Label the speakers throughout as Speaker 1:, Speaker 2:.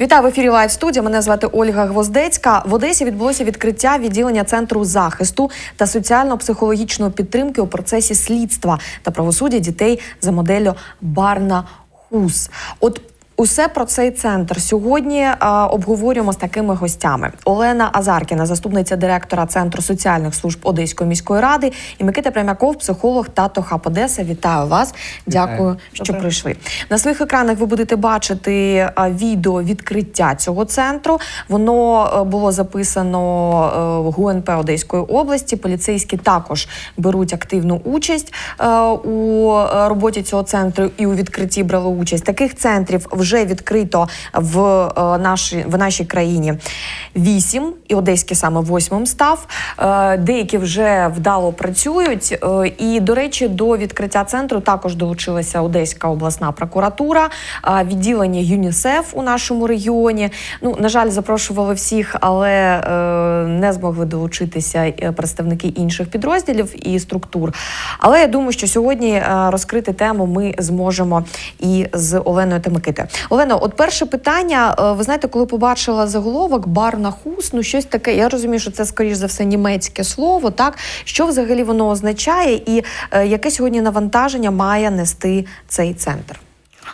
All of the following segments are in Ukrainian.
Speaker 1: Вітаю в ефірі Лайв студія. Мене звати Ольга Гвоздецька. В Одесі відбулося відкриття відділення центру захисту та соціально-психологічної підтримки у процесі слідства та правосуддя дітей за моделлю Барна Хус. От Усе про цей центр сьогодні е, обговорюємо з такими гостями: Олена Азаркіна, заступниця директора Центру соціальних служб Одеської міської ради, і Микита Прямяков, психолог та Тохап Одеса. Вітаю вас! Дякую, що
Speaker 2: Доброго.
Speaker 1: прийшли. На своїх екранах ви будете бачити відео відкриття цього центру. Воно е, було записано е, в ГУНП Одеської області. Поліцейські також беруть активну участь е, у е, роботі цього центру і у відкритті брали участь. Таких центрів вже відкрито в е, нашій в нашій країні вісім, і одеський саме восьмим став. Е, Деякі вже вдало працюють. Е, І, до речі, до відкриття центру також долучилася Одеська обласна прокуратура, відділення ЮНІСЕФ у нашому регіоні. Ну, на жаль, запрошували всіх, але не змогли долучитися представники інших підрозділів і структур. Але я думаю, що сьогодні розкрити тему ми зможемо і з Оленою та Микитою. Олено, от перше питання. Е, Ви знаєте, коли побачила заголовок бар на хус, ну щось таке. Я розумію, що це скоріш за все німецьке слово. Так що взагалі воно означає, і е, яке сьогодні навантаження має нести цей центр?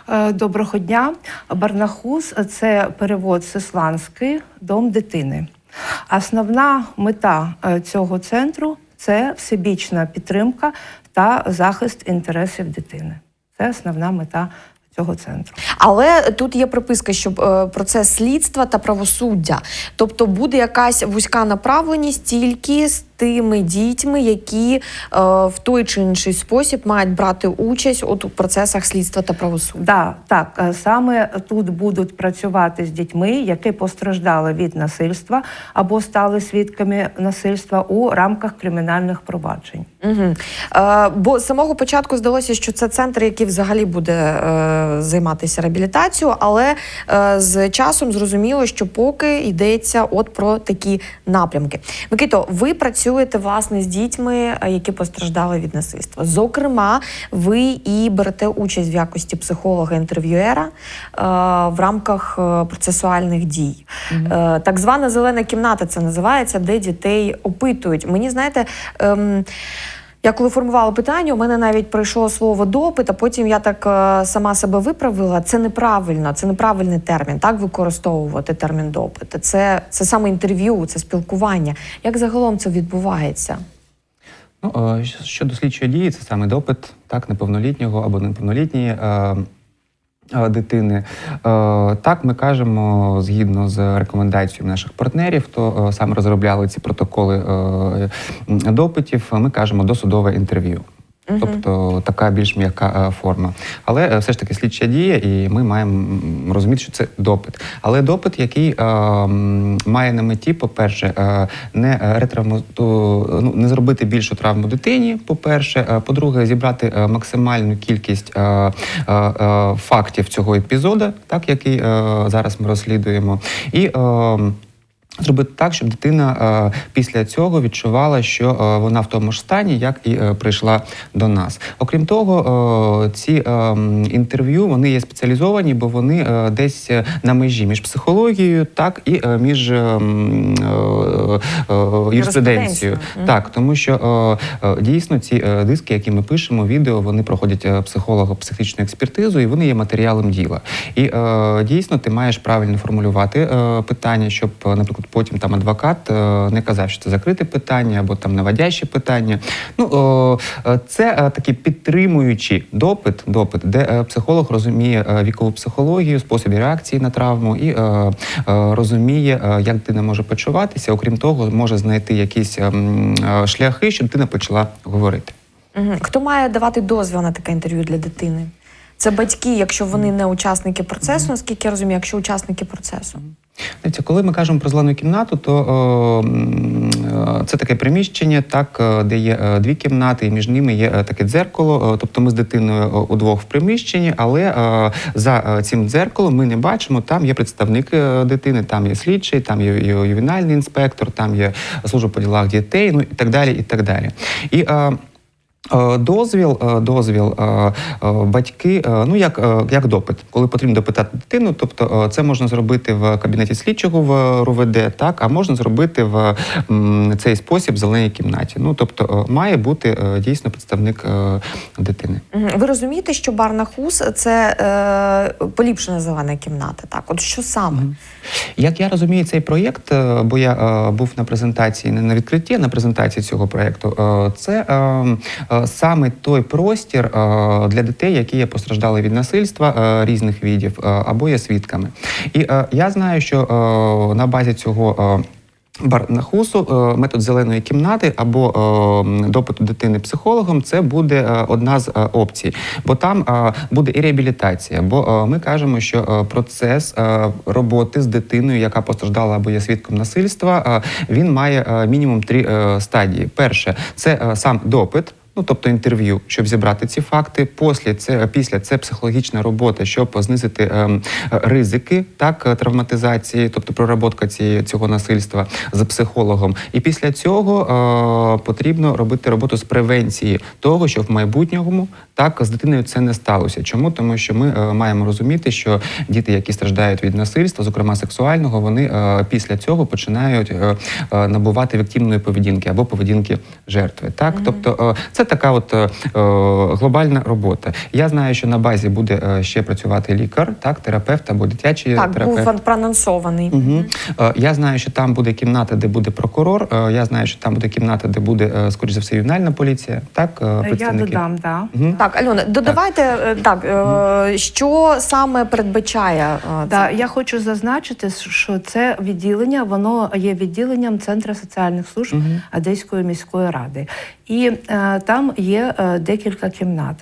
Speaker 2: Е, Доброго дня. Барнахус це перевод з ісландський дом дитини. Основна мета цього центру це всебічна підтримка та захист інтересів дитини. Це основна мета цього центру.
Speaker 1: Але тут є приписка, що е, процес слідства та правосуддя, тобто буде якась вузька направленість тільки з тими дітьми, які е, в той чи інший спосіб мають брати участь от у процесах слідства та правосуддя.
Speaker 2: Да, так, е, саме тут будуть працювати з дітьми, які постраждали від насильства або стали свідками насильства у рамках кримінальних проваджень.
Speaker 1: Угу. Е, бо з самого початку здалося, що це центр, який взагалі буде е, займатися реабілітацією, але е, з часом зрозуміло, що поки йдеться от про такі напрямки. Микито, ви працюєте власне з дітьми, е, які постраждали від насильства. Зокрема, ви і берете участь в якості психолога-інтерв'юера е, в рамках е, процесуальних дій. Е, так звана зелена кімната це називається, де дітей опитують. Мені знаєте. Ем, я коли формувала питання, у мене навіть прийшло слово допит, а потім я так е, сама себе виправила. Це неправильно, це неправильний термін. Так використовувати термін допит. Це, це саме інтерв'ю, це спілкування. Як загалом це відбувається?
Speaker 3: Ну, е, щодо слідчої дії, це саме допит так, неповнолітнього або неповнолітньої е, дитини. Е, Так, ми кажемо згідно з рекомендаціями наших партнерів, хто сам саме розробляли ці протоколи е, допитів. Ми кажемо досудове інтерв'ю. Тобто така більш м'яка е, форма. Але е, все ж таки слідча дія, і ми маємо розуміти, що це допит. Але допит, який е, має на меті, по-перше, не ретравму, ну, не зробити більшу травму дитині, по-перше. Е, По-друге, зібрати максимальну кількість фактів цього епізоду, так який зараз ми розслідуємо. І е, Зробити так, щоб дитина е, після цього відчувала, що е, вона в тому ж стані, як і е, прийшла до нас. Окрім того, ці інтерв'ю вони є спеціалізовані, бо вони десь на межі між психологією, так і між юриспруденцією. Так, тому що дійсно ці диски, які ми пишемо, відео, вони проходять е, психолого-психічну експертизу, і вони є матеріалом діла. І дійсно ти маєш правильно формулювати питання, щоб, е, наприклад, потім там адвокат е, не казав, що це закрите питання або там наводяще питання. Ну е, це е, такий підтримуючий допит, допит, де психолог розуміє вікову психологію, способи реакції на травму і розуміє, як дитина може почуватися. Окрім того, може знайти якісь ем, шляхи, щоб дитина почала говорити.
Speaker 1: Хто має давати дозвіл на таке інтерв'ю для дитини? Це батьки, якщо вони не учасники процесу, наскільки я розумію, якщо учасники процесу.
Speaker 3: Дивіться, коли ми кажемо про зелену кімнату, то о, це таке приміщення, так, е, де є е, дві кімнати, і між ними є е, таке дзеркало. Тобто ми з дитиною удвох в приміщенні, але е, за цим дзеркалом ми не бачимо, там є представник дитини, там є слідчий, там є ювенальний інспектор, там є служба по ділах дітей, ну і так далі. І так далі. І, Е, Дозвіл, е, дозвіл е, е, батьки, е, ну як, е, як допит, коли потрібно допитати дитину, тобто е, це можна зробити в кабінеті слідчого в РУВД, так а можна зробити в цей спосіб в зеленій кімнаті. Ну тобто е, має бути е, дійсно представник е, дитини.
Speaker 1: Ви розумієте, що Барнахус це е, поліпшена зелена кімната. Так, от що саме?
Speaker 3: Як я розумію цей проєкт, е, бо я е, був на презентації, не на відкритті, а на презентації цього проєкту, е, це е, е, саме той простір е, для дітей, які є постраждали від насильства е, різних видів е, або є свідками. І е, я знаю, що е, на базі цього. е, Барнахусу е, метод зеленої кімнати або е, допиту дитини психологом це буде е, одна з е, опцій, бо там е, буде і реабілітація. Бо е, ми кажемо, що е, процес е, роботи з дитиною, яка постраждала або є свідком насильства, е, він має е, мінімум три е, стадії. Перше це е, сам допит. Ну, тобто інтерв'ю, щоб зібрати ці факти. Після це після це психологічна робота, щоб знизити е, ризики так травматизації, тобто проработка цієї цього насильства з психологом. І після цього е, потрібно робити роботу з превенції того, що в майбутньому так з дитиною це не сталося. Чому? Тому що ми е, маємо розуміти, що діти, які страждають від насильства, зокрема сексуального, вони е, після цього починають е, е, набувати віктивної поведінки або поведінки жертви. Так, тобто е, це така от е, е, глобальна робота. Я знаю, що на базі буде е, ще працювати лікар, так, терапевт або дитячий
Speaker 1: Так,
Speaker 3: терапевт.
Speaker 1: був проанонсований.
Speaker 3: Угу. Я знаю, що там буде кімната, де буде прокурор. Е, Я знаю, що там буде кімната, де буде, е, скоріш за все, ювенальна поліція. Так, е,
Speaker 2: Я
Speaker 3: представники.
Speaker 2: додам, да.
Speaker 3: Мгм.
Speaker 1: Так, Альона, додавайте е, так, е, що саме передбачає е,
Speaker 2: Да,
Speaker 1: це?
Speaker 2: я хочу зазначити, що це відділення, воно є відділенням Центру соціальних служб
Speaker 3: Мгм.
Speaker 2: Одеської міської ради. І е, там є е, декілька кімнат.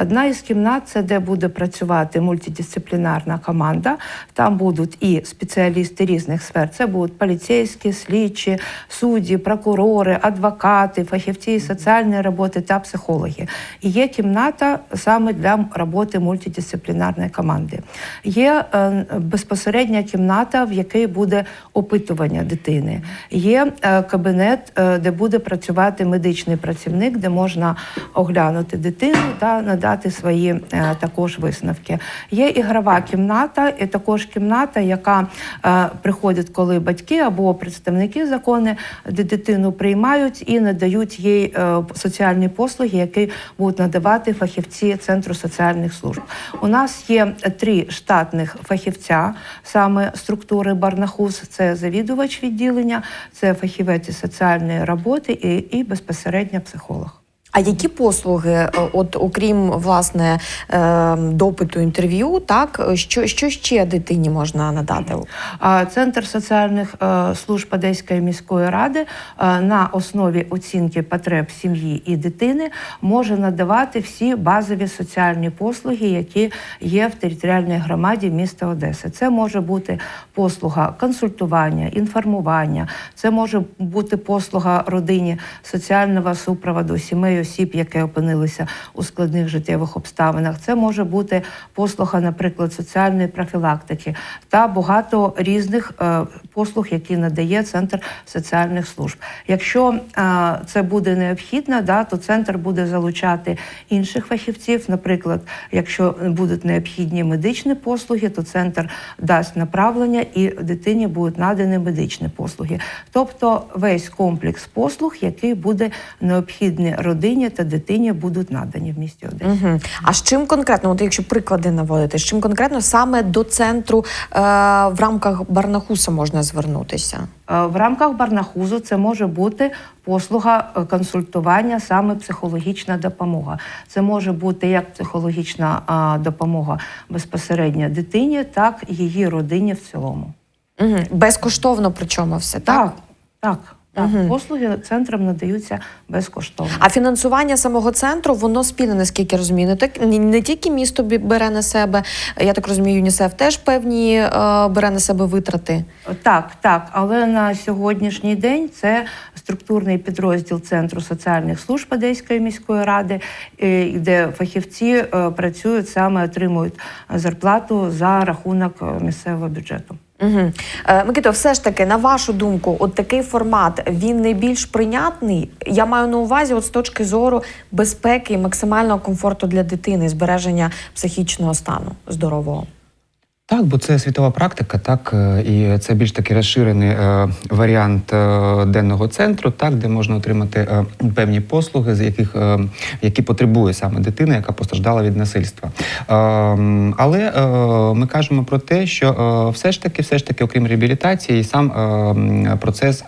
Speaker 2: Одна із кімнат це де буде працювати мультидисциплінарна команда. Там будуть і спеціалісти різних сфер. Це будуть поліцейські, слідчі, судді, прокурори, адвокати, фахівці соціальної роботи та психологи. І є кімната саме для роботи мультидисциплінарної команди. Є е, безпосередня кімната, в якій буде опитування дитини. Є кабінет, де буде працювати медичний працівник, де можна оглянути дитину та надати свої е, також висновки. Є ігрова кімната, і також кімната, яка е, приходить, коли батьки або представники закони, де дитину приймають і надають їй е, соціальні послуги, які будуть надавати фахівці Центру соціальних служб. У нас є три штатних фахівця саме структури Барнахус. Це завідувач відділення, це фахівець соціальної роботи і, і безпосередньо психолог.
Speaker 1: А які послуги, е, от окрім власне е, допиту інтерв'ю, так що, що ще дитині можна надати?
Speaker 2: Центр соціальних е, служб Одеської міської ради на основі оцінки потреб сім'ї і дитини може надавати всі базові соціальні послуги, які є в територіальній громаді міста Одеси. Це може бути послуга консультування, інформування, це може бути послуга родині соціального супроводу сімей осіб, які опинилися у складних життєвих обставинах. Це може бути послуга, наприклад, соціальної профілактики та багато різних е, послуг, які надає центр соціальних служб. Якщо е, це буде необхідно, да, то центр буде залучати інших фахівців. Наприклад, якщо будуть необхідні медичні послуги, то центр дасть направлення і дитині будуть надані медичні послуги. Тобто весь комплекс послуг, який буде необхідний родині та дитині, будуть надані в місті Одесі.
Speaker 1: Угу. А з чим конкретно, от якщо приклади наводити, з чим конкретно саме до центру е, в рамках Барнахуса можна звернутися?
Speaker 2: Е, В рамках Барнахузу це може бути послуга е, консультування, саме психологічна допомога. Це може бути як психологічна а, допомога безпосередньо дитині, так і її родині в цілому.
Speaker 1: Угу. Безкоштовно, причому все так.
Speaker 2: Так, так. Так.
Speaker 1: Мгм.
Speaker 2: Послуги центрам надаються безкоштовно.
Speaker 1: А фінансування самого центру воно спільне, наскільки я розумію. Не так не, не тільки місто бере на себе. Я так розумію, ЮНІСЕФ теж певні е, бере на себе витрати.
Speaker 2: Так, так, але на сьогоднішній день це структурний підрозділ Центру соціальних служб Одеської міської ради, е, де фахівці е, працюють саме отримують зарплату за рахунок е, місцевого бюджету.
Speaker 1: Угу. Микито, все ж таки, на вашу думку, от такий формат він не більш прийнятний. Я маю на увазі, от з точки зору безпеки і максимального комфорту для дитини, збереження психічного стану здорового.
Speaker 3: Так, бо це світова практика, так е, і це більш такий розширений е, варіант е, денного центру, так де можна отримати певні послуги, з яких які потребує саме дитина, яка постраждала від насильства. Але ми кажемо про те, що все ж таки, все ж таки, окрім реабілітації, і сам процес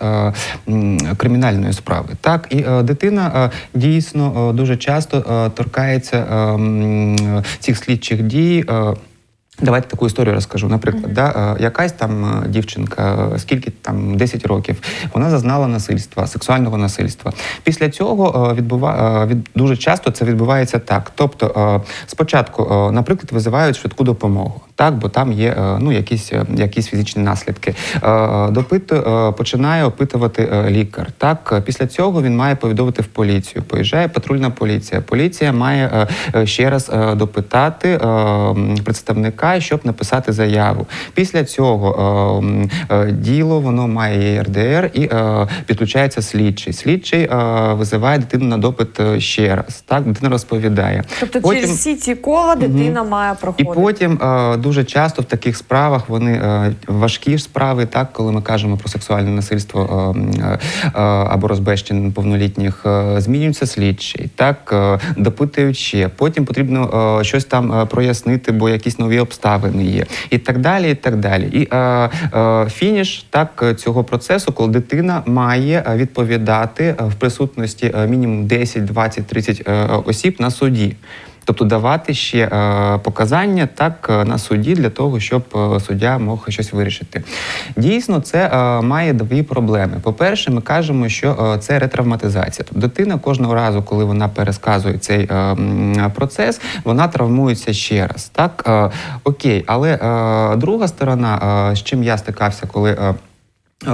Speaker 3: кримінальної справи. Так, і дитина дійсно дуже часто торкається цих слідчих дій. Давайте таку історію розкажу. Наприклад, да, е, якась там е, дівчинка, е, скільки там 10 років, вона зазнала насильства, сексуального насильства. Після цього відбува, від, дуже часто це відбувається так. Тобто, спочатку, наприклад, визивають швидку допомогу, так, бо там є е, ну, якісь, е, якісь фізичні наслідки. Е, Допиту, починає опитувати лікар. Так, після цього він має повідомити в поліцію. Поїжджає патрульна поліція. Поліція має ще раз допитати представника, щоб написати заяву. Після цього діло воно має ЄРДР і підключається слідчий. Слідчий визиває дитину на допит ще раз. Так, дитина розповідає.
Speaker 1: Тобто,
Speaker 3: Потім-
Speaker 1: через всі ці кола дитина має
Speaker 3: і потім дуже часто в таких справах вони е, важкі справи, так коли ми кажемо про сексуальне насильство е, е, або розбещення неповнолітніх, змінюється слідчий, так допитують ще. Потім потрібно щось там прояснити, бо якісь нові обставини є, і так далі. І так далі. І фініш так цього процесу, коли дитина має відповідати в присутності мінімум 10, 20, 30 е, осіб на суді. Тобто давати ще е, показання так е, на суді для того, щоб е, суддя мог щось вирішити. Дійсно, це має дві проблеми. По-перше, ми кажемо, що це ретравматизація. Тобто дитина кожного разу, коли вона пересказує цей процес, вона травмується ще раз. Так окей, але друга сторона, з чим я стикався, коли.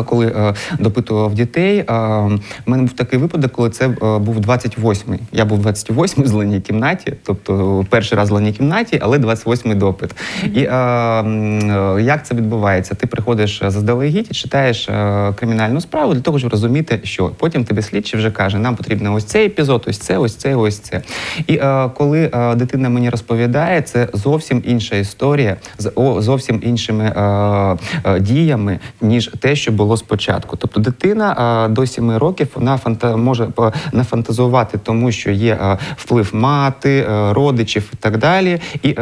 Speaker 3: Коли е, допитував дітей, е, в мене був такий випадок, коли це е, був 28-й. Я був 28-й в зеленій кімнаті, тобто перший раз в зеленій кімнаті, але 28-й допит. І е, е, як це відбувається? Ти приходиш заздалегідь і читаєш е, кримінальну справу для того, щоб розуміти, що потім тобі слідчий вже каже, нам потрібно ось цей епізод, ось це, ось це, ось це. І е, коли е, дитина мені розповідає, це зовсім інша історія, з о, зовсім іншими е, е, діями, ніж те, що було спочатку. Тобто дитина до 7 років вона фанта може е, нафантазувати, тому що є е, вплив мати, е, родичів і так далі. І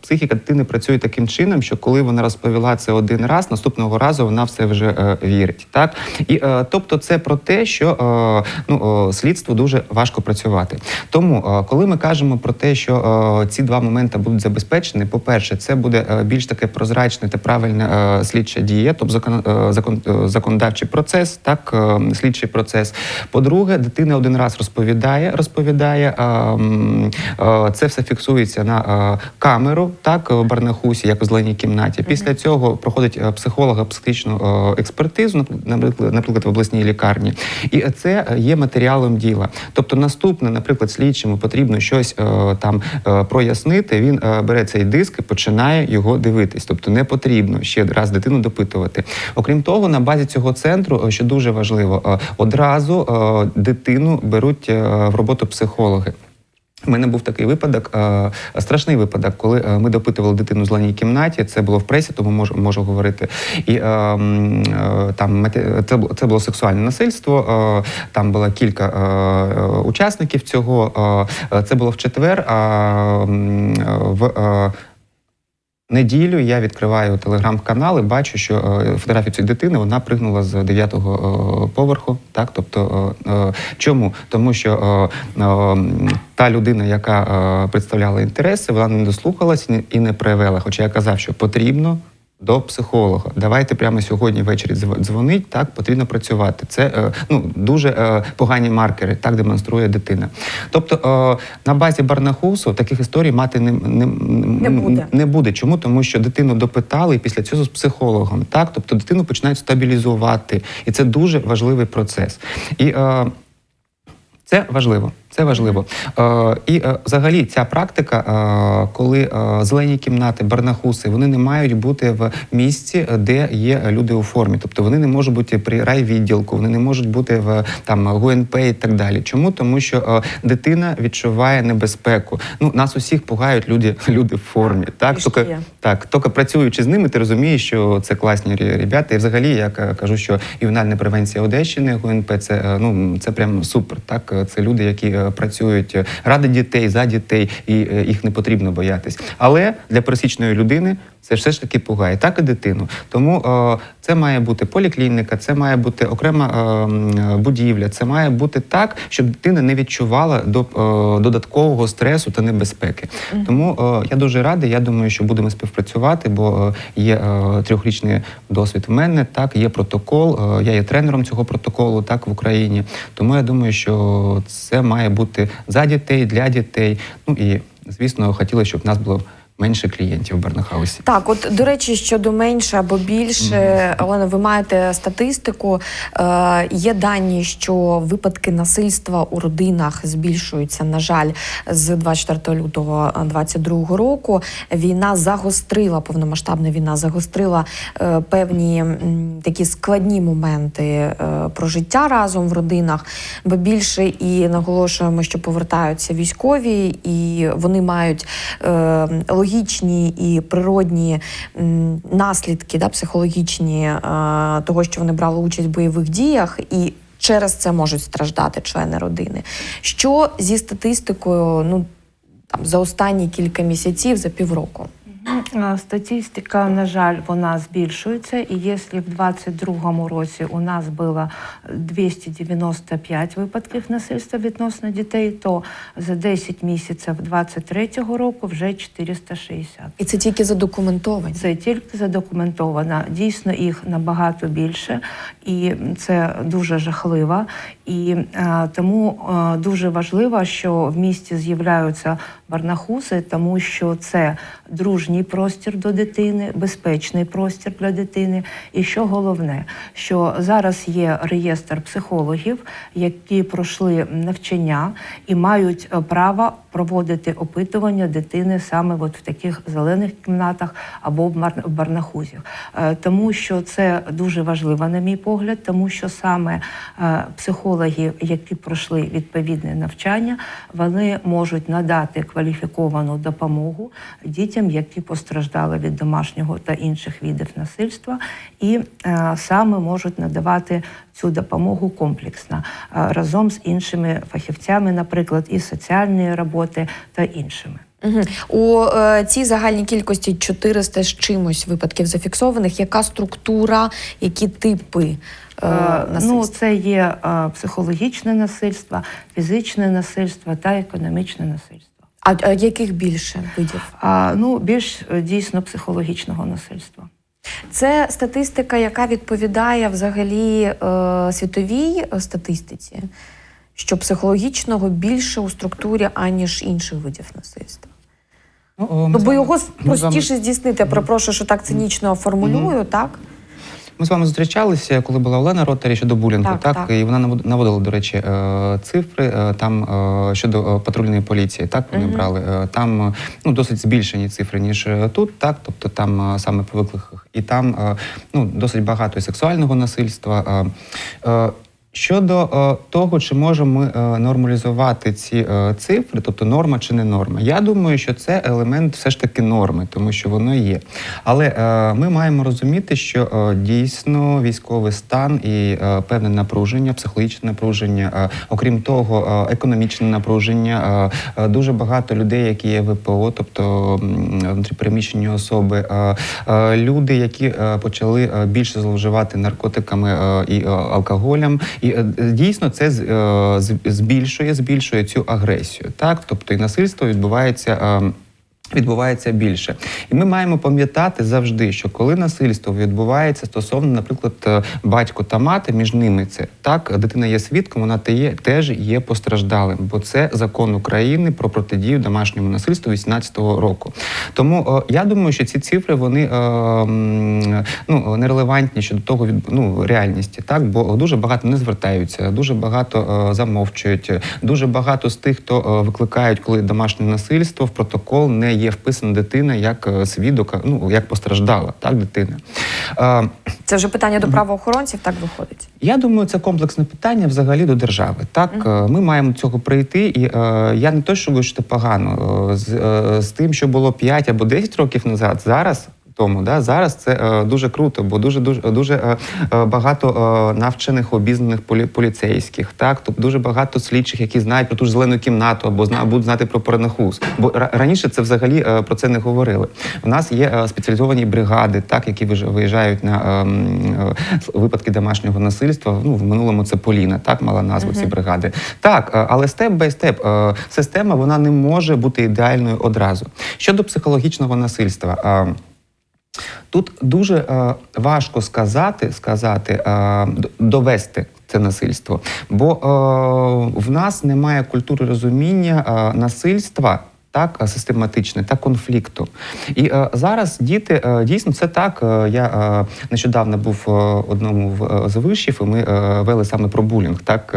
Speaker 3: психіка дитини працює таким чином, що коли вона розповіла це один раз, наступного разу вона все вже вірить. Так і тобто, це про те, що ну слідству дуже важко працювати. Тому, коли ми кажемо про те, що ці два моменти будуть забезпечені, по-перше, це буде більш таке прозрачне та правильне слідча дія, тобто закон, законодавчий процес, так е, слідчий процес. По-друге, дитина один раз розповідає, розповідає. е, е, Це все фіксується на е, камеру, так в Барнахусі, як у зеленій кімнаті. Після цього проходить е, психолога психічну е, експертизу, наприклад, наприклад, в обласній лікарні, і це є матеріалом діла. Тобто, наступне, наприклад, слідчому потрібно щось е, там е, прояснити. Він е, бере цей диск і починає його дивитись. Тобто, не потрібно ще раз дитину допитувати. Окрім того, на базі цього центру, е, що дуже важливо, е, одразу е, дитину беруть в роботу психологи. У мене був такий випадок, страшний випадок, коли ми допитували дитину в зеленій кімнаті. Це було в пресі, тому можу, можу говорити. І там це, було сексуальне насильство. Там було кілька учасників цього. Це було в четвер. В Неділю я відкриваю телеграм-канал і бачу, що е, фотографія цієї дитини вона пригнула з дев'ятого е, поверху. Так, тобто, е, чому? Тому що та людина, яка представляла інтереси, вона не дослухалась і не проявила. Хоча я казав, що потрібно. До психолога. Давайте прямо сьогодні ввечері дзв- дзвонить, так потрібно працювати. Це е, ну, дуже е, погані маркери, так демонструє дитина. Тобто е, на базі Барнахусу таких історій мати не, не,
Speaker 1: Не буде.
Speaker 3: не буде. Чому? Тому що дитину допитали і після цього з психологом. Так, тобто дитину починають стабілізувати, і це дуже важливий процес. І е, це важливо. Це важливо. Е, і е, взагалі ця практика, е, коли зелені кімнати, барнахуси, вони не мають бути в місці, де є люди у формі. Тобто вони не можуть бути при райвідділку, вони не можуть бути в там ГУНП і так далі. Чому? Тому що дитина відчуває небезпеку. Ну нас усіх пугають люди, люди в формі. Так, тільки, так, тільки працюючи з ними, ти розумієш, що це класні ребята. І взагалі я кажу, що ювенальна превенція Одещини, ГУНП, це ну це прям супер. Так, це люди, які працюють е, ради дітей, за дітей, і е, їх не потрібно боятись. Але для пересічної людини це все ж таки пугає, так і дитину. Тому е, це має бути поліклініка, це має бути окрема е, будівля, це має бути так, щоб дитина не відчувала до, е, додаткового стресу та небезпеки. Тому е, я дуже радий. Я думаю, що будемо співпрацювати, бо е, є е, трьохрічний досвід в мене. Так, є протокол. е, я є тренером цього протоколу, так в Україні. Тому я думаю, що це має бути за дітей, для дітей. Ну і звісно, хотілося, щоб в нас було менше клієнтів в Барнахаусі.
Speaker 1: Так, от до речі, щодо менше або більше, Олена, ви маєте статистику. Е, є дані, що випадки насильства у родинах збільшуються. На жаль, з 24 лютого 2022 року війна загострила, повномасштабна війна загострила е, певні м, такі складні моменти е, про життя разом в родинах. Бо більше і наголошуємо, що повертаються військові, і вони мають е, логічні і природні наслідки, да, психологічні е, того, що вони брали участь в бойових діях, і через це можуть страждати члени родини. Що зі статистикою, ну там за останні кілька місяців, за півроку?
Speaker 2: Е, Статистика, на жаль, вона збільшується. І якщо в 2022 році у нас було 295 випадків насильства відносно дітей, то за 10 місяців 2023 року вже 460.
Speaker 1: І це тільки задокументовані.
Speaker 2: Це тільки задокументовано. Дійсно, їх набагато більше, і це дуже жахливо. І е, тому е, дуже важливо, що в місті з'являються барнахуси, тому що це дружній простір до дитини, безпечний простір для дитини. І що головне, що зараз є реєстр психологів, які пройшли навчання і мають е, право проводити опитування дитини саме от в таких зелених кімнатах або в мар- в барнахузях. Е, Тому що це дуже важливо, на мій погляд, тому що саме е, психологи, які пройшли відповідне навчання, вони можуть надати кваліфіковану допомогу дітям, які постраждали від домашнього та інших видів насильства, і е, саме можуть надавати цю допомогу комплексно е, разом з іншими фахівцями, наприклад, і соціальної роботи та іншими.
Speaker 1: Угу. У е, цій загальній кількості 400 з чимось випадків зафіксованих. Яка структура, які типи е,
Speaker 2: Е,
Speaker 1: насильства?
Speaker 2: Ну, це є е, психологічне насильство, фізичне насильство та економічне насильство.
Speaker 1: А, а яких більше видів?
Speaker 2: А ну більш е, дійсно психологічного насильства.
Speaker 1: Це статистика, яка відповідає взагалі е, світовій е, статистиці, що психологічного більше у структурі, аніж інших видів насильства.
Speaker 3: Ну,
Speaker 1: бо його простіше здійснити. Я перепрошую, що так цинічно формулюю, так?
Speaker 3: Ми з вами зустрічалися, коли була Олена Ротарі щодо булінгу,
Speaker 1: Так,
Speaker 3: так,
Speaker 1: так.
Speaker 3: і вона навод- наводила, до речі, е, цифри е, там е, щодо патрульної поліції. Так вони
Speaker 1: угу.
Speaker 3: брали. Там ну досить збільшені цифри ніж тут. Так, тобто там саме по викликах, і там ну досить багато і сексуального насильства. Щодо е, того, чи можемо ми е, нормалізувати ці е, цифри, тобто норма чи не норма, я думаю, що це елемент все ж таки норми, тому що воно є. Але е, ми маємо розуміти, що е, дійсно військовий стан і е, певне напруження, психологічне напруження, е, окрім того, е, економічне напруження, е, е, дуже багато людей, які є ВПО, тобто внутріпереміщені особи, е, е, люди, які е, почали е, більше зловживати наркотиками е, і е, алкоголем. Е, дійсно це е, збільшує, збільшує цю агресію. Так, тобто і насильство відбувається. Е, Відбувається більше, і ми маємо пам'ятати завжди, що коли насильство відбувається стосовно, наприклад, е, батько та мати, між ними це так, дитина є свідком, вона те є, теж є постраждалим, бо це закон України про протидію домашньому насильству 18-го року. Тому е, я думаю, що ці цифри вони е, м, ну, нерелевантні щодо того ну, реальності, так бо дуже багато не звертаються, дуже багато е, замовчують, дуже багато з тих, хто е, викликають, коли домашнє насильство в протокол не є вписана дитина як е, свідок, ну як постраждала, так дитина.
Speaker 1: Це вже питання до правоохоронців, так виходить.
Speaker 3: я думаю, це комплексне питання взагалі до держави. Так, е, ми маємо до цього прийти, і е, я не то, що ви що погано е, з, е, з тим, що було 5 або 10 років назад. Зараз. Тому да зараз це е, дуже круто, бо дуже дуже дуже е, е, багато е, навчених обізнаних полі, поліцейських, так тобто дуже багато слідчих, які знають про ту ж зелену кімнату або зна, будуть знати про перенахус. Бо раніше це взагалі е, про це не говорили. У нас є е, спеціалізовані бригади, так які виїжджають на ем, е, випадки домашнього насильства. Ну в минулому це Поліна, так мала назву ці бригади. Так, е, але степ бай степ система вона не може бути ідеальною одразу. Щодо психологічного насильства. Тут дуже е, важко сказати, сказати е, довести це насильство, бо е, в нас немає культури розуміння е, насильства. Так, е, систематичне та конфлікту. І е, зараз діти е, дійсно це так. Е, я е, нещодавно був е, одному в, е, з вишів, і ми е, вели саме про булінг, так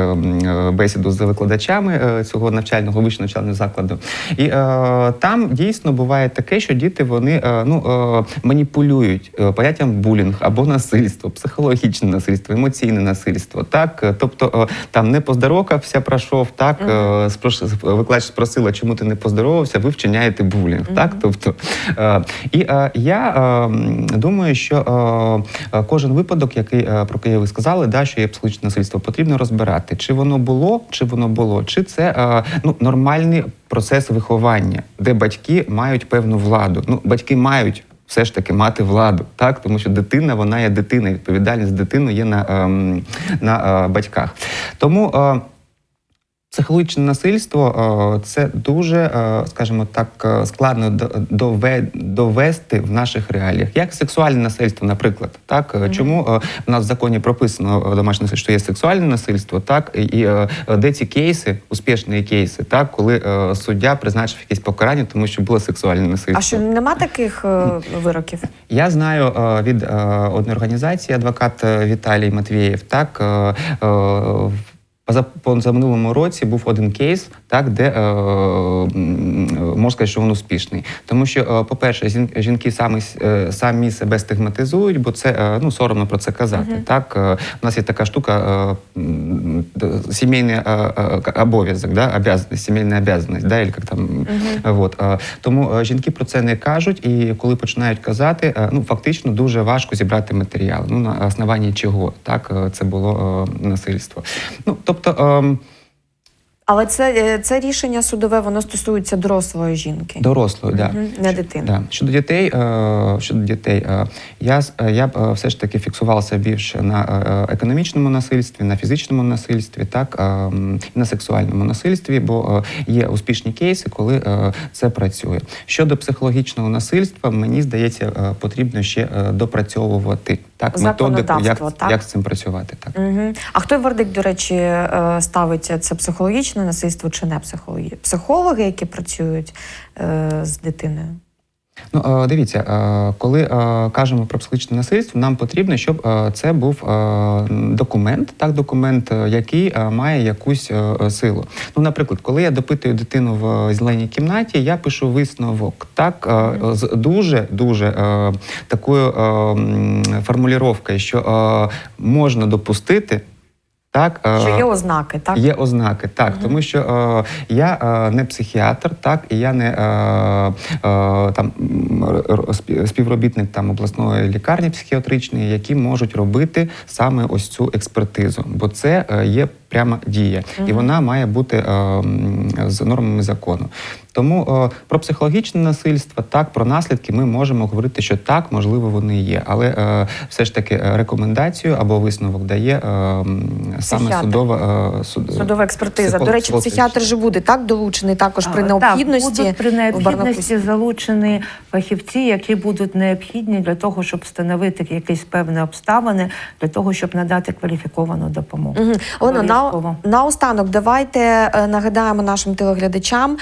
Speaker 3: бесіду з викладачами е, цього навчального вищого навчального закладу. І е, там дійсно буває таке, що діти вони е, ну, е, маніпулюють е, поняттям булінг або насильство, психологічне насильство, емоційне насильство. Так, тобто е, там не поздоровкався, пройшов, так е, спрош- викладач спросила, чому ти не поздоровався, ви вчиняєте булінг. Так, тобто е, і е, я е, думаю, що кожен випадок, який е, про який ви сказали, да, що є психологічне насильство, потрібно розбирати, чи воно було, чи воно було, чи це е, ну нормальний процес виховання, де батьки мають певну владу. Ну, батьки мають. Все ж таки мати владу, так тому що дитина вона є дитина, відповідальність дитини є на, ем, на е, батьках. Тому е, Психологічне насильство е, це дуже, е, скажімо так, е, складно до- дове- довести в наших реаліях. Як сексуальне насильство, наприклад, так чому в нас в законі прописано домашнє насильство, що є сексуальне насильство, так і де ці кейси, успішні кейси, так коли суддя призначив якесь покарання, тому що було сексуальне насильство.
Speaker 1: А що нема таких вироків?
Speaker 3: Я знаю від одної організації адвокат Віталій Матвієв. Так в- позаминулому році був один кейс, так де е, можна сказати, що він успішний. Тому що, е, по-перше, жін- жінки самі, е, самі себе стигматизують, бо це е, ну соромно про це казати. Так е, у нас є така штука сімейний обов'язок, да, обяз, сімейна обязанность, да, як там вот. е, Тому жінки про це не кажуть, і коли починають казати, ну фактично дуже важко зібрати матеріал. Ну на основанні чого так це було насильство. Ну тобто.
Speaker 1: Але це, е, це рішення судове, воно стосується дорослої жінки,
Speaker 3: Дорослої, да.
Speaker 1: Не дитини.
Speaker 3: Да. Щодо дітей, е, щодо дітей, е, я, я б все ж таки фіксувався більше на економічному насильстві, на фізичному насильстві, так, і на сексуальному насильстві, бо є успішні кейси, коли це працює. Щодо психологічного насильства, мені здається, потрібно ще допрацьовувати так, методику, як,
Speaker 1: так?
Speaker 3: як з цим працювати. Так.
Speaker 1: Угу. А хто вердикт, до речі, е, ставить це психологічне насильство чи не психологічне? Психологи, які працюють е, з дитиною?
Speaker 3: Ну, е, дивіться, е, коли е, кажемо про психологічне насильство, нам потрібно, щоб це був документ, так, документ, який має якусь силу. Ну, наприклад, коли я допитую дитину в зеленій кімнаті, я пишу висновок, так, з дуже дуже такою формулювання, що можна допустити. Так, е,
Speaker 1: Що є ознаки, так?
Speaker 3: Є ознаки, так, тому що е, я е, не психіатр, так, і я не е, е, там співробітник там обласної лікарні психіатричної, які можуть робити саме ось цю експертизу, бо це е, є прямо діє, і вона має бути е, з нормами закону. Тому про психологічне насильство, так про наслідки ми можемо говорити, що так, можливо, вони є, але е, все ж таки е, рекомендацію або висновок дає е, саме
Speaker 1: Психіатр.
Speaker 3: судова суд-
Speaker 1: Судова експертиза.
Speaker 3: психолог-
Speaker 1: До речі, психіатр же буде так долучений також при
Speaker 2: А,
Speaker 1: необхідності.
Speaker 2: Так, будуть при необхідності залучені фахівці, які будуть необхідні для того, щоб встановити якісь певні обставини, для того, щоб надати кваліфіковану допомогу.
Speaker 1: Мгм. Олено, на, наостанок давайте нагадаємо нашим телеглядачам,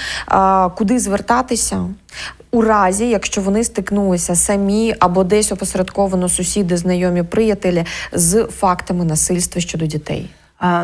Speaker 1: куди звертатися. У разі, якщо вони стикнулися самі або десь опосередковано сусіди, знайомі, приятелі з фактами насильства щодо дітей.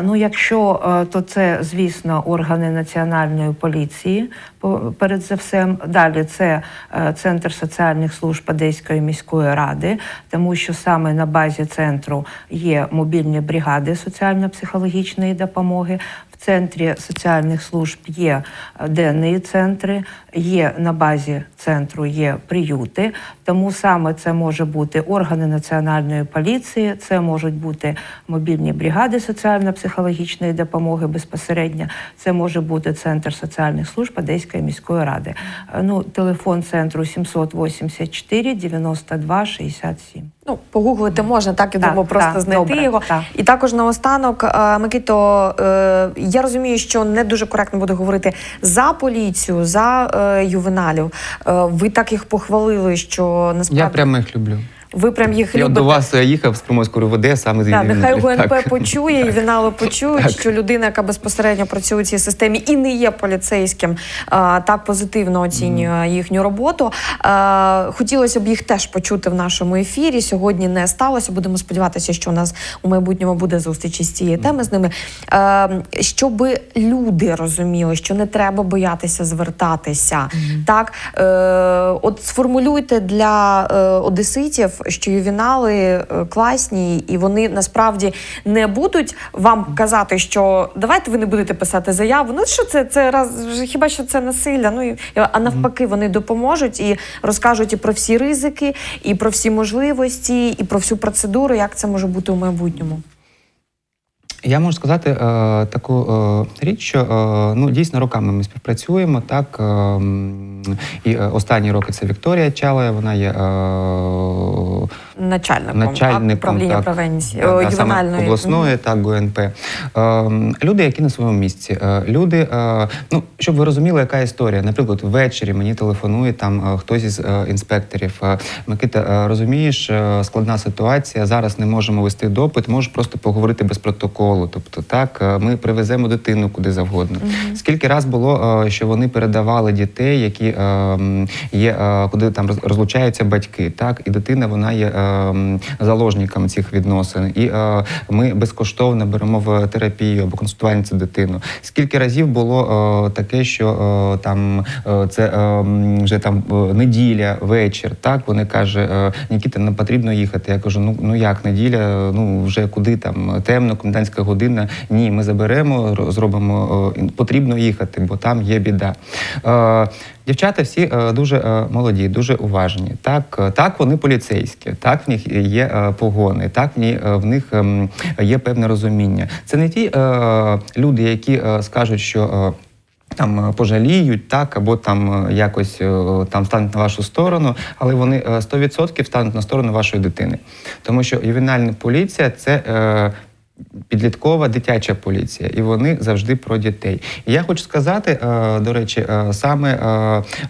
Speaker 2: Ну, якщо е, то це, звісно, органи національної поліції, по- перед за всем. Далі це е, центр соціальних служб Одеської міської ради, тому що саме на базі центру є мобільні бригади соціально-психологічної допомоги. Центрі соціальних служб є е, денні центри, є на базі центру є приюти. Тому саме це може бути органи національної поліції, це можуть бути мобільні бригади соціально-психологічної допомоги безпосередньо. Це може бути центр соціальних служб Одеської міської ради. Е, Ну, телефон центру 784 92 67.
Speaker 1: Ну, погуглити можна, так я
Speaker 2: Так,
Speaker 1: думаю, просто
Speaker 2: так,
Speaker 1: знайти
Speaker 2: добре,
Speaker 1: його.
Speaker 2: так.
Speaker 1: І також наостанок, е, Микито, е, я розумію, що не дуже коректно буде говорити за поліцію, за е, ювеналів. Ви так їх похвалили, що насправді
Speaker 3: Я прямо їх люблю.
Speaker 1: Ви прям їх
Speaker 3: Я
Speaker 1: любите.
Speaker 3: до вас е, їхав з Приморської ВД саме з
Speaker 1: Так, нехай
Speaker 3: Так.
Speaker 1: почує і вінали почують,
Speaker 3: Так.
Speaker 1: що людина, яка безпосередньо працює у цій системі і не є поліцейським, так позитивно оцінює їхню роботу. Хотілося б їх теж почути в нашому ефірі. Сьогодні не сталося. Будемо сподіватися, що у нас у майбутньому буде зустріч із цієї теми з ними. Щоб люди розуміли, що не треба боятися звертатися. Так, е, от сформулюйте для е, що ювінали е, класні, і вони насправді не будуть вам казати, що давайте ви не будете писати заяву. Ну що це? Це раз хіба що це насилля? Ну і а навпаки, вони допоможуть і розкажуть і про всі ризики, і про всі можливості, і про всю процедуру, як це може бути у майбутньому.
Speaker 3: Я можу сказати е, таку е, річ, що е, ну дійсно роками ми співпрацюємо. Так е, і е, останні роки це Вікторія Чалая, вона є е,
Speaker 1: Начальником,
Speaker 3: начальником
Speaker 1: управління
Speaker 3: так,
Speaker 1: превенції
Speaker 3: да,
Speaker 1: ювенальної
Speaker 3: обласної, так ГУНП. Е, люди, які на своєму місці. Е, люди, е, ну щоб ви розуміли, яка історія. Наприклад, ввечері мені телефонує там е, хтось із е, інспекторів. Е, Микита, е, розумієш, е, складна ситуація. Зараз не можемо вести допит, можеш просто поговорити без протоколу. Тобто, так е, ми привеземо дитину куди завгодно. Скільки раз було, е, що вони передавали дітей, які е, м, є, е, куди там роз- розлучаються батьки, так і дитина вона є е, заложником цих відносин. І е, ми безкоштовно беремо в терапію або консультування цю дитину. Скільки разів було е, таке, що е, там це вже там неділя, вечір. Так вони каже, Нікіта, нам потрібно їхати. Я кажу, ну ну як неділя? Ну вже куди там темно, комендантська година. Ні, ми заберемо, зробимо потрібно їхати, бо там є біда. Дівчата всі дуже молоді, дуже уважні. Так, так вони поліцейські, так в них є е, погони, так в, е, них ем, є певне розуміння. Це не ті е, люди, які скажуть, що. там пожаліють, так, або там якось там стануть на вашу сторону, але вони е, 100% стануть на сторону вашої дитини. Тому що ювенальна поліція це підліткова дитяча поліція, і вони завжди про дітей. І я хочу сказати, е, до речі, е, саме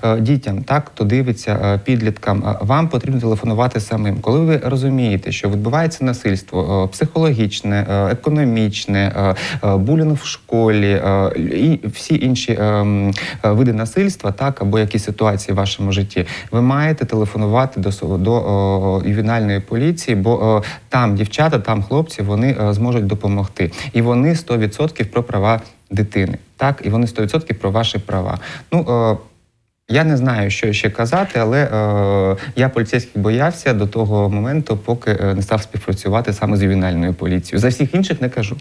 Speaker 3: е, дітям, так хто дивиться підліткам, вам потрібно телефонувати самим. Коли ви розумієте, що відбувається насильство психологічне, економічне, булінг в школі, і всі інші е, м, е, види насильства, так або якісь ситуації в вашому житті, ви маєте телефонувати до до ювенальної поліції, бо там дівчата, там хлопці, вони е, зможуть допомогти, і вони 100% про права дитини. Так, і вони 100% про ваші права. Ну е, Я не знаю, що ще казати, але е, я поліцейських боявся до того моменту, поки е, не став співпрацювати саме з ювенальною поліцією. За всіх інших не кажу.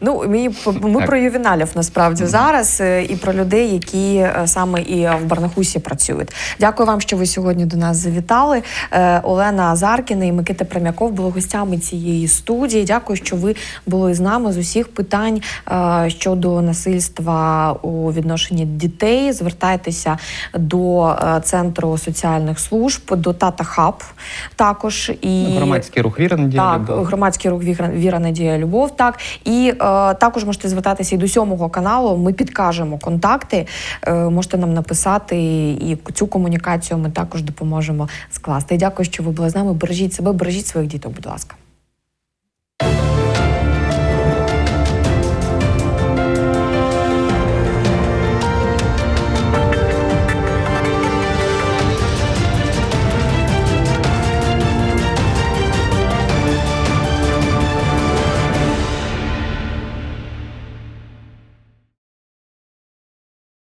Speaker 1: Ну, ми, ми
Speaker 3: Так.
Speaker 1: про ювіналів насправді зараз е, і про людей, які е, саме і в Барнахусі працюють. Дякую вам, що ви сьогодні до нас завітали. Е, Олена Азаркіна і Микита Прем'яков були гостями цієї студії. Дякую, що ви були з нами з усіх питань е, щодо насильства у відношенні дітей. Звертайтеся до е, центру соціальних служб, до Тата Хаб також і
Speaker 3: Громадський рух віра надія
Speaker 1: так,
Speaker 3: Любов.
Speaker 1: громадський рух Віра, Віра Надія Любов. Так і е, також можете звертатися і до сьомого каналу. Ми підкажемо контакти. Е, можете нам написати, і цю комунікацію ми також допоможемо скласти. Дякую, що ви були з нами. Бережіть себе, бережіть своїх діток, будь ласка.